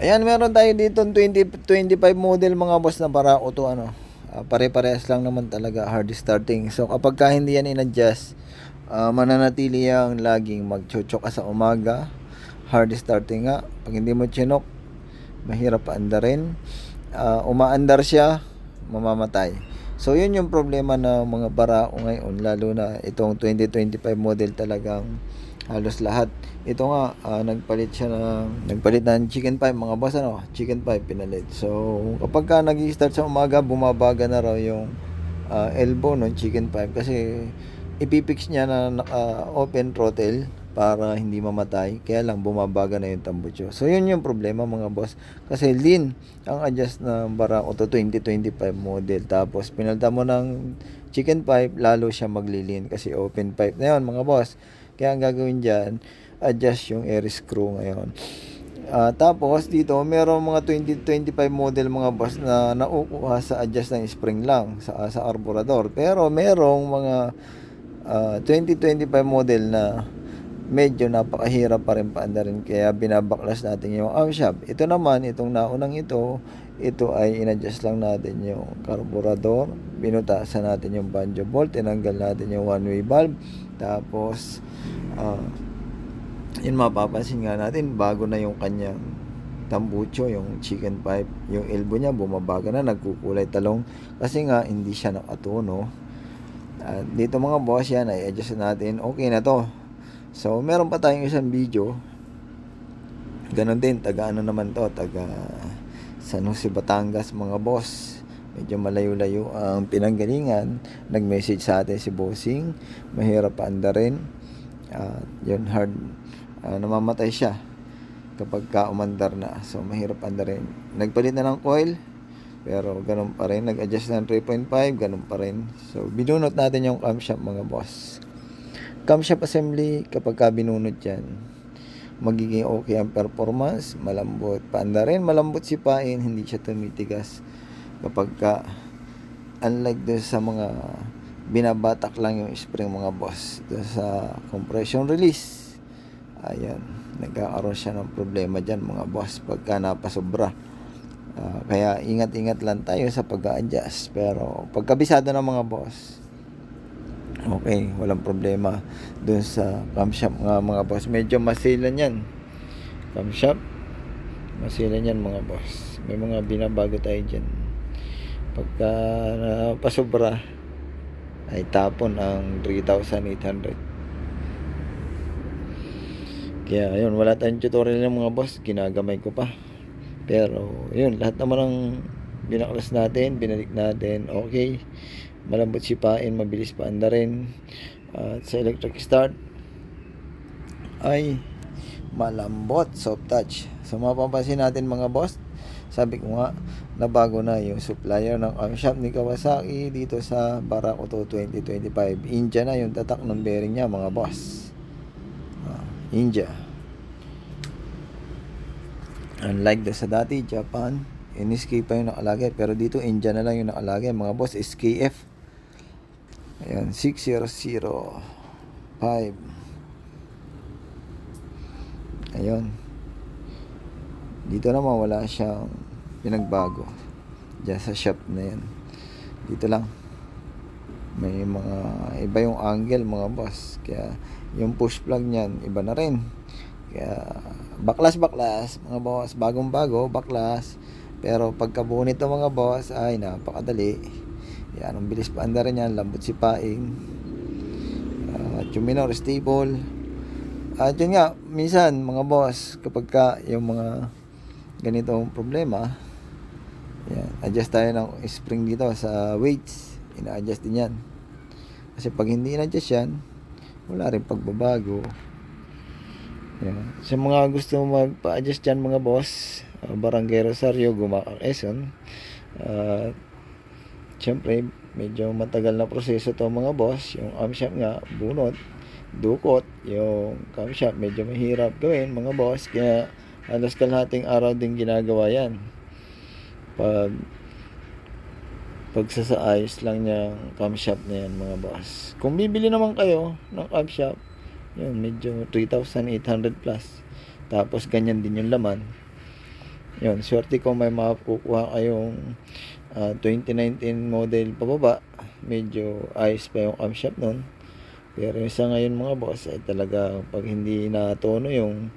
Ayan, meron tayo dito 20, 25 model mga boss na para auto ano. Ah, pare-parehas lang naman talaga hard starting. So kapag ka hindi yan in-adjust, ah, mananatili yang laging magchochok sa umaga. Hard starting nga. Pag hindi mo chinok, mahirap paandarin. Ah, umaandar siya, mamamatay. So yun yung problema ng mga barao ngayon lalo na itong 2025 model talagang halos lahat. Ito nga ah, nagpalit siya ng nagpalit ng chicken pie. Mga boss ano, chicken pie pinalit. So kapag ka nag-start sa umaga, bumabaga na raw yung ah, elbow ng chicken pie. Kasi ipipix niya na naka open throttle para hindi mamatay. Kaya lang bumabaga na yung tambucho. So yun yung problema mga boss. Kasi lean ang adjust ng Barako to 2025 model. Tapos pinalta mo ng chicken pipe lalo siya maglilin kasi open pipe na yun mga boss kaya ang gagawin dyan adjust yung air screw ngayon. Ah, tapos dito merong mga 2025 model mga boss na naukuha sa adjust ng spring lang sa sa arborador. Pero merong mga ah, 2025 model na medyo napakahirap pa rin paandarin kaya binabaklas natin yung arm shop. Ito naman, itong naunang ito, ito ay inadjust lang natin yung carburetor, binutasan natin yung banjo bolt, tinanggal natin yung one way valve, tapos ah, yun mapapansin nga natin bago na yung kanyang tambucho, yung chicken pipe, yung elbow niya bumabaga na, nagkukulay talong kasi nga hindi siya nakatuno. At dito mga boss yan ay adjust natin, okay na to. So meron pa tayong isang video. Ganon din, taga ano naman to, taga San Jose Batangas mga boss. Medyo malayo-layo ang pinanggalingan. Nag-message sa atin si Bossing. Mahirap paanda rin. At yun hard. ah, namamatay siya kapag ka umandar na. So mahirap paanda rin. Nagpalit na ng coil. Pero ganun pa rin. Nag-adjust ng 3.5. Ganun pa rin. So binunot natin yung camshaft mga boss camshaft assembly kapag ka binunod yan magiging okay ang performance malambot. Paanda rin malambot sipain hindi siya tumitigas. Kapag ka unlike doon sa mga binabatak lang yung spring mga boss doon sa compression release ayan nagkakaroon siya ng problema dyan mga boss pagka napasobra. Ah, kaya ingat-ingat lang tayo sa pag-adjust pero pagkabisado ng mga boss Okay, walang problema dun sa camshaft nga mga boss. Medyo masilan yan. Camshaft, masilan yan mga boss. May mga binabago tayo dyan. Pagka napasobra, ay tapon ang 3,800. Kaya yun, wala tayong tutorial ng mga boss. Ginagamay ko pa. Pero yun, lahat naman ng binaklas natin, binalik natin, okay malambot sipain, mabilis paanda rin. At sa electric start ay malambot, soft touch. So mapapansin natin mga boss, sabi ko nga, nabago na yung supplier ng camshaft ni Kawasaki dito sa Barakuto 2025. India na yung tatak ng bearing niya mga boss. Ah, India. Unlike the sa dati, Japan, NSK pa yung nakalagay. Pero dito, India na lang yung nakalagay. Mga boss, SKF. Ayan, 6005. Ayun. Dito naman wala siyang pinagbago. Diyan sa shop na yan. Dito lang. May mga iba yung angle mga boss. Kaya yung push plug niyan iba na rin. Kaya baklas baklas mga boss, bagong bago, baklas. Pero pagkabuo nito mga boss ay napakadali. Yan, ang bilis pa anda rin yan, lambot si paing. Uh, yung minor stable. At yun nga, minsan mga boss, kapag ka yung mga ganitong problema, yan, adjust tayo ng spring dito sa weights. Ina-adjust din yan. Kasi pag hindi na-adjust yan, wala rin pagbabago. Yan. Sa mga gusto magpa-adjust dyan mga boss, uh, Barangay Rosario, Gumaca, Quezon, uh, Siyempre, medyo matagal na proseso to mga boss. Yung camshaft nga, bunot, dukot. Yung camshaft, medyo mahirap gawin mga boss. Kaya halos kalahating araw din ginagawa yan. Pag pagsasaayos lang niya camshaft na yan mga boss. Kung bibili naman kayo ng camshaft, yun, medyo 3,800 plus. Tapos ganyan din yung laman. Yun, swerte ko may makukuha kayong ah, 2019 model pababa. Medyo ayos pa yung camshaft nun. Pero yung sa ngayon mga boss ay talaga pag hindi natono yung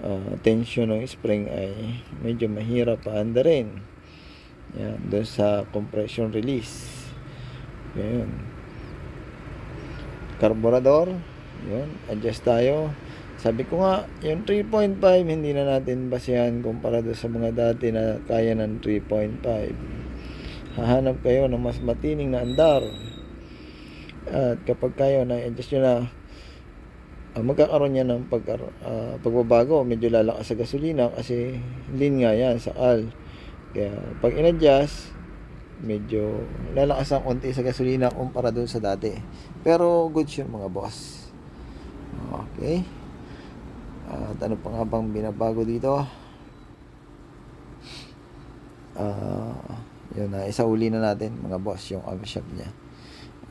ah, tension ng spring ay medyo mahirap pa rin. Yan, doon sa compression release. Yun. Carburador. Yun, adjust tayo. Sabi ko nga, yung 3.5 hindi na natin basehan kumpara sa mga dati na kaya ng 3.5. Hahanap kayo ng mas matining na andar. At kapag kayo na-adjust nyo na, ah, magkakaroon yan ng pag, ah, pagbabago. Medyo lalakas sa gasolina kasi lean nga yan sa al. Kaya pag in-adjust, medyo lalakas ang konti sa gasolina kumpara doon sa dati. Pero good yun mga boss. Okay. At ano pa nga bang binabago dito? Ah, yun na, isa uli na natin mga boss yung auto shop niya.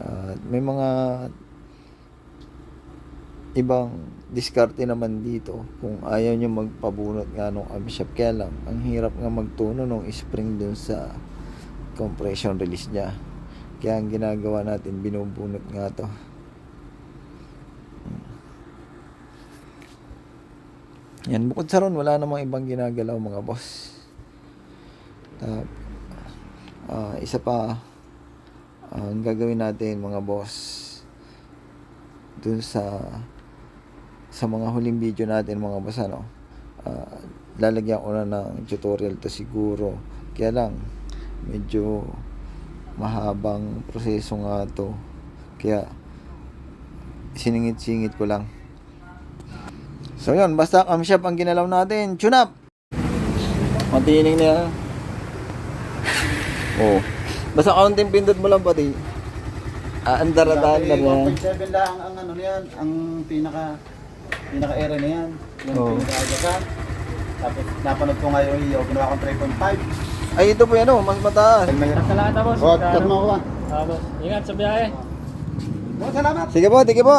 At may mga ibang diskarte naman dito kung ayaw nyo magpabunot nga nung auto shop. Kaya lang ang hirap nga magtuno nung spring dun sa compression release niya. Kaya ang ginagawa natin binubunot nga to. Yan bukod sa ron wala namang ibang ginagalaw mga boss. Tap, ah, isa pa ah, ang gagawin natin mga boss dun sa sa mga huling video natin mga boss ano ah, lalagyan ko na ng tutorial to siguro. Kaya lang medyo mahabang proseso nga to. Kaya siningit-singit ko lang. So yun basta camshaft ang ginalaw natin. Tune up! Matining na yan oh basta kaunting pindot mo lang pati ah, andaradahan na yan 1.7 lang ang ano niyan, ang pinaka pinaka area na yan. Yung Oo. pinaka Tapos napanood ko ngayon yung ginawa kong 3.5. ay ito po yan oh mas mataas Salamat boss. Oh, tatlo ko ba? Ah, boss. Ingat sa biyahe. Oh, salamat. sige po sige po